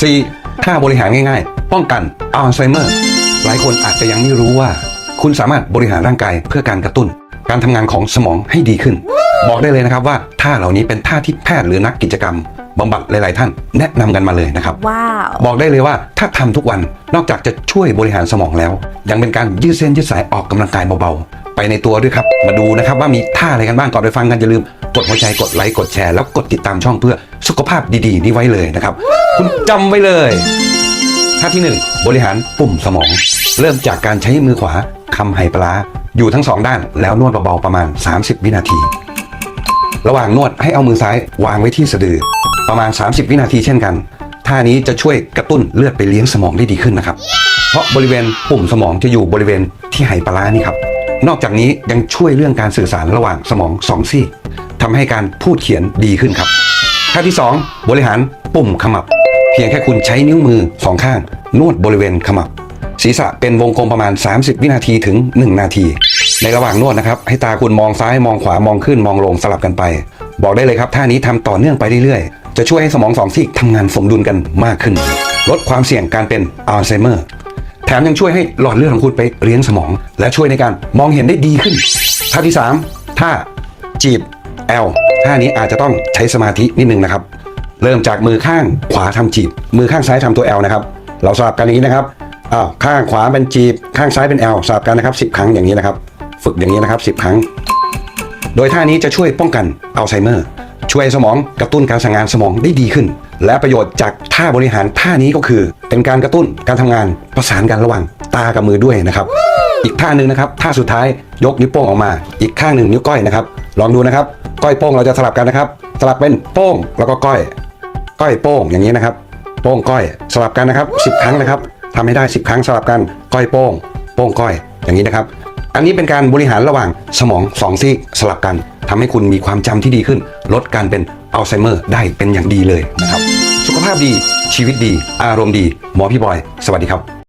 4. ท่าบริหารง่ายๆ ป้องกันอัลไซเมอร์ หลายคนอาจจะยังไม่รู้ว่า คุณสามารถบริหารร่างกายเพื่อการกระตุ้น การทำงานของสมองให้ดีขึ้น บอกได้เลยนะครับว่าท่าเหล่านี้เป็นท่าที่แพทย์หรือนักกิจกรรมบำบัดหลาย ๆ ท่านแนะนำกันมาเลยนะครับ ว้าว บอกได้เลยว่าถ้าทำทุกวันนอกจากจะช่วยบริหารสมองแล้ว ยังเป็นการยืดเส้นยืดสายออกกำลังกายเบา ๆ ไปในตัวด้วยครับ มาดูนะครับว่ามีท่าอะไรกันบ้างก่อนไปฟังกันอย่าลืม กดหัวใจกดไลค์กดแชร์แล้วกดติดตามช่องเพื่อสุขภาพดี ๆ นี้ไว้เลยนะครับ คุณจำไว้เลยท่าที่หนึ่งบริหารปุ่มสมอง เริ่มจากการใช้มือขวาคำไหปลาอยู่ทั้งสองด้านแล้วนวดเบาๆประมาณ 30 วินาที ระหว่างนวดให้เอามือซ้ายวางไว้ที่สะดือ ประมาณ 30 วินาทีเช่นกันท่านี้จะช่วยกระตุ้นเลือดไปเลี้ยงสมองได้ดีขึ้นนะครับ เพราะบริเวณปุ่มสมองจะอยู่บริเวณที่ไหปลานี่ครับนอกจากนี้ยังช่วยเรื่องการสื่อสารระหว่างสมองสองซีกทำให้การพูดเขียนดีขึ้นครับท่าที่ 2 บริหารปุ่มขมับ พียงแค่คุณใช้นิ้วมือสองข้าง นวดบริเวณขมับ ศีรษะเป็นวงกลมประมาณ 30 วินาทีถึง 1 นาที ในระหว่างนวดนะครับ ให้ตาคุณมองซ้ายมองขวามองขึ้นมองลงสลับกันไป บอกได้เลยครับท่านี้ทำต่อเนื่องไปเรื่อยๆ จะช่วยให้สมองสองซีกทำงานสมดุลกันมากขึ้น ลดความเสี่ยงการเป็นอัลไซเมอร์แถมยังช่วยให้หลอดเลือดของคุณไปเลี้ยงสมอง และช่วยในการมองเห็นได้ดีขึ้นท่าที่3ท่าจีบ L ท่านี้อาจจะต้องใช้สมาธินิดนึงนะครับ เริ่มจากมือข้างขวาทำจีบ มือข้างซ้ายทำตัว L นะครับ เราสลับกันอย่างนี้นะครับอ้าวข้างขวาเป็นจีบ ข้างซ้ายเป็น L สลับกันนะครับ 10 ครั้งอย่างนี้นะครับ ฝึกอย่างนี้นะครับ 10 ครั้ง โดยท่านี้จะช่วยป้องกันอัลไซเมอร์ ช่วยสมองกระตุ้นการสั่งงานสมองได้ดีขึ้น และประโยชน์จากท่าบริหารท่านี้ก็คือ เป็นการกระตุ้นการทำงานประสานกันระหว่างตากับมือด้วยนะครับ อีกท่าหนึ่งนะครับ ท่าสุดท้ายยกนิ้วโป้งออกมา อีกข้างหนึ่งนิ้วก้อยนะครับ ลองดูนะครับ ก้อยโป้งเราจะสลับกันนะครับ สลับเป็นโป้งแล้วก็ก้อย ก้อยโป้งอย่างนี้นะครับ โป้งก้อยสลับกันนะครับ 10 ครั้งนะครับทำให้ได้ 10 ครั้งสลับกันก้อยโป้งโป้งก้อยอย่างนี้นะครับ อันนี้เป็นการบริหารระหว่างสมองสองซีกสลับกันทำให้คุณมีความจำที่ดีขึ้น ลดการเป็นอัลไซเมอร์ได้เป็นอย่างดีเลยนะครับ สุขภาพดีชีวิตดี อารมณ์ดี หมอพี่บอย สวัสดีครับ